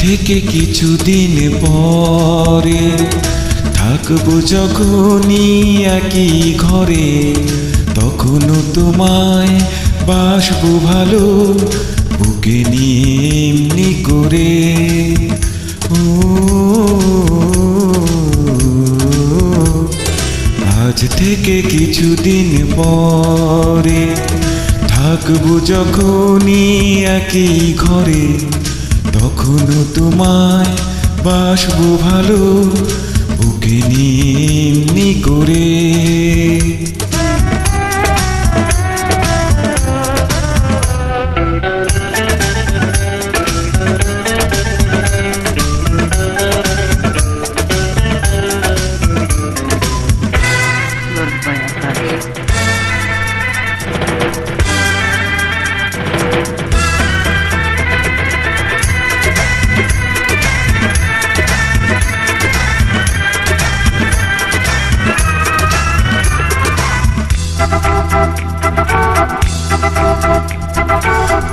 থেকে কিছুদিন পরে থাকব যখনই একই ঘরে, তখনও তোমায় বাসবো ভালো বুকে নিয়ে এমনি করে। ও, আজ থেকে কিছুদিন পরে থাকব যখনই একই ঘরে তখনও তোমায় বাসবো ভালো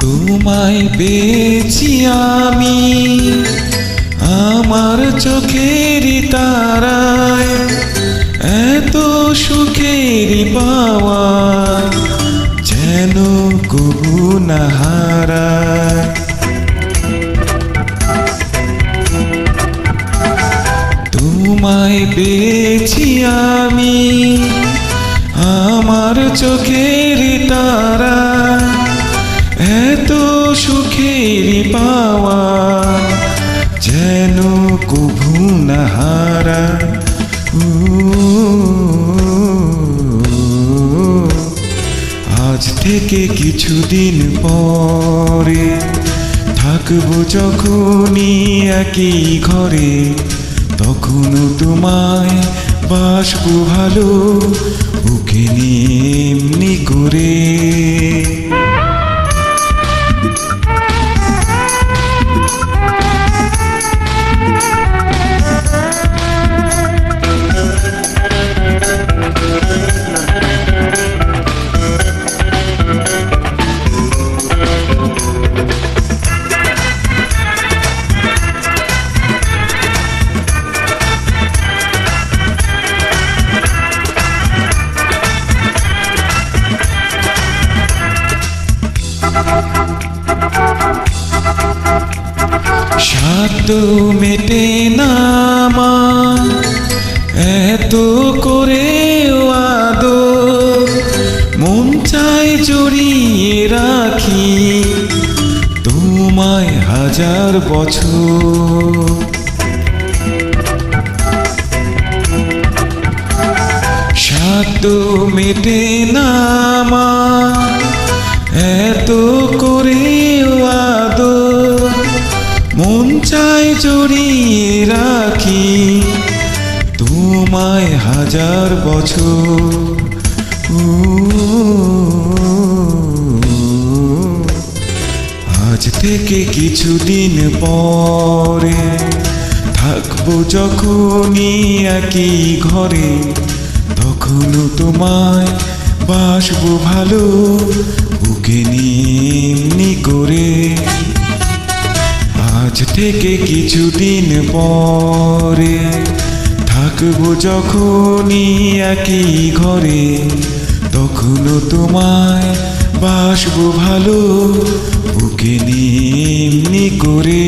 তোমায় পেয়েছি আমি, আমার চোখের তারায়, এত সুখের পাওয়া যেন হারায়। তোমায় পেয়েছি আমি, আমার চোখের তারা সুখের পাওয়া, যেন কভু না হারা। আজ থেকে কিছুদিন পরে থাকব যখনই একই ঘরে তখনও তোমায় বাসবো ভালো বুকে নিয়ে এমনি করে সাধ্য মেটে না আমার এত করে আদো মন চাই জড়িয়ে রাখি তোমায় হাজার বছর। সাধ্য মেটে না আমার এত করে আদো মন চাই জড়িয়ে রাখি। তোমায় হাজার বছর। আজ থেকে কিছুদিন পরে থাকব যখনই একই ঘরে, তখনও তোমায় বাসবো ভালো, বুকে নিয়ে এমনি করে। আজ থেকে কিছুদিন পরে থাকব যখনই একই ঘরে, তখনও তোমায় বাসবো ভালো, বুকে নিয়ে এমনি করে।